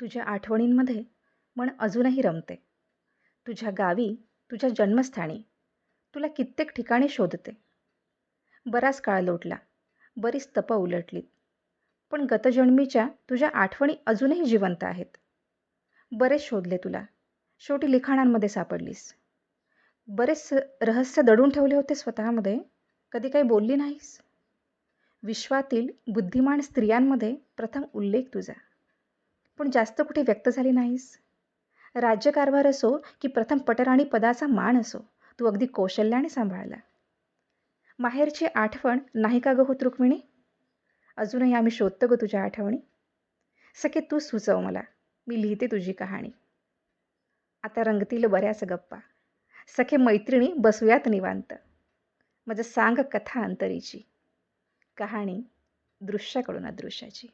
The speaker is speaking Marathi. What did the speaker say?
तुझ्या आठवणींमध्ये मन अजूनही रमते. तुझ्या गावी तुझ्या जन्मस्थानी तुला कित्येक ठिकाणी शोधते. बराच काळ लोटला बरीच तपं उलटलीत. पण गतजन्मीच्या तुझ्या आठवणी अजूनही जिवंत आहेत. बरेच शोधले तुला शेवटी लिखाणांमध्ये सापडलीस. बरेच रहस्य दडून ठेवले होते स्वतःमध्ये कधी काही बोलली नाहीस. विश्वातील बुद्धिमान स्त्रियांमध्ये प्रथम उल्लेख तुझा. पण जास्त कुठे व्यक्त झाली नाहीस? राज्यकारभार असो की प्रथम पटराणी पदाचा मान असो तू अगदी कौशल्याने सांभाळला. माहेरची आठवण नाही का ग होत रुक्मिणी अजूनही आम्ही शोधतो गं तुझ्या आठवणी. सखे तू सुचव मला. मी लिहिते तुझी कहाणी. आता रंगतील बऱ्याच गप्पा. सखे मैत्रिणी बसूयात निवांत. माझं सांग कथा अंतरीची. कहाणी दृश्याकडून अदृश्याची.